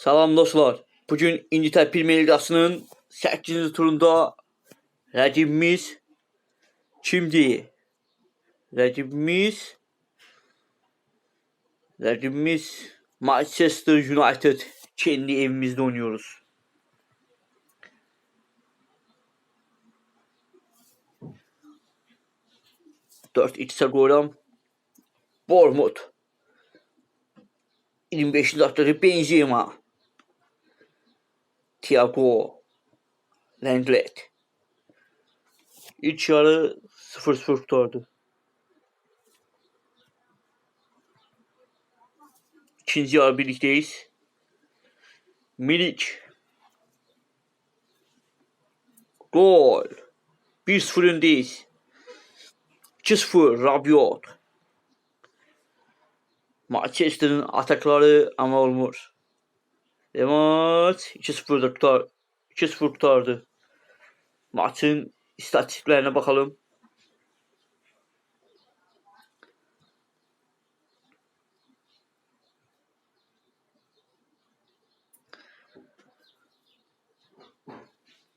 Salam dostlar. Bugün İngiltere Premier Ligasının 8. turunda rəqibimiz kimdir? Rəqibimiz rəqibimiz Manchester United. Kendi evimizde oynuyoruz. Dört iç golüm. Bournemouth. 25 dakikada Benzema. Thiago. Lenglet. İlk yarı 0-0 tutardı. İkinci yarı birlikteyiz. Milik. Gol. 1-0 öndeyiz. 2-0 Rabiot. Manchester'ın atakları ama olmur. Ve maç 2-0'da tutar. 2-0 tutardı. Maçın istatistiklerine bakalım.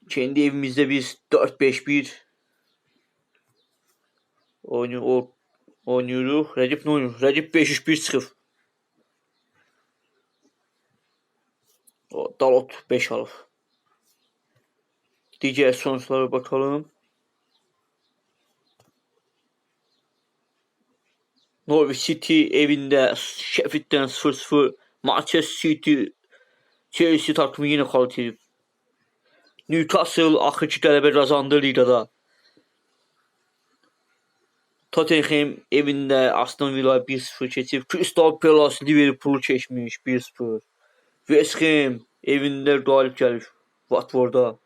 Kendi evimizde biz 4-5-1 oynuyor, oynuyoruz. Recep ne oynuyor? Recep 5-3-1 çıxıb. Dalot 5 alıb. Digər sonuçlara bakalım. Norwich City evində Sheffield'dən 0-0. Manchester City Chelsea takımı yenə xalat edib. Newcastle axırki qələbə qazandı liqada. Tottenham evində Aston Villa 1-0 keçib. Crystal Palace Liverpool'u keçmiş 1-0. West Ham evində qalib gəlib Watford'a.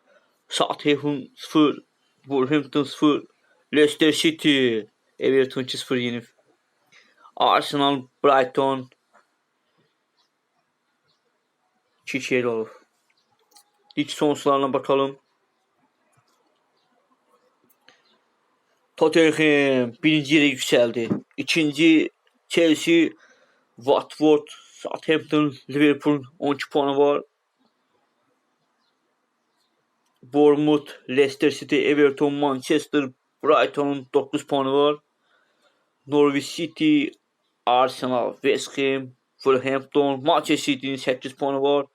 Southampton 0, Wolverhampton 0, Leicester City Everton 2-0 yenib. Arsenal Brighton 2 yer olur. İlk sonuçlarına bakalım. Tottenham birinci yere yükseldi. İkinci Chelsea, Watford, Southampton, Liverpool 12 puanı var. Bournemouth, Leicester City, Everton, Manchester, Brighton'un 9 puanı var. Norwich City, Arsenal, West Ham, Wolverhampton, Manchester City'nin 8 puanı var.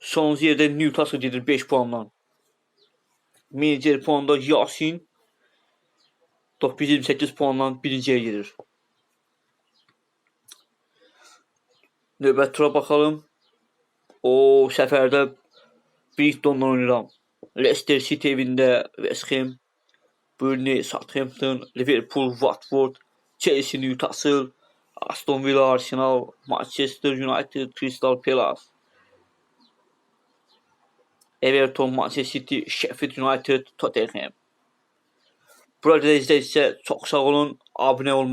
Son yerdə Newcastle gedir 5 puanla. Menecer puanda Yasin 928 puanla birinciyə gedir. Növbət tura baxalım. O səfərdə Brighton'la oynayıram. Leicester City evində West Ham, Burnley, Southampton, Liverpool, Watford, Chelsea, Newcastle, Aston Villa, Arsenal, Manchester United, Crystal Palace, Everton, Manchester City, Sheffield United, Tottenham. Burada izlədiksə çox sağ olun. Abunə olmayı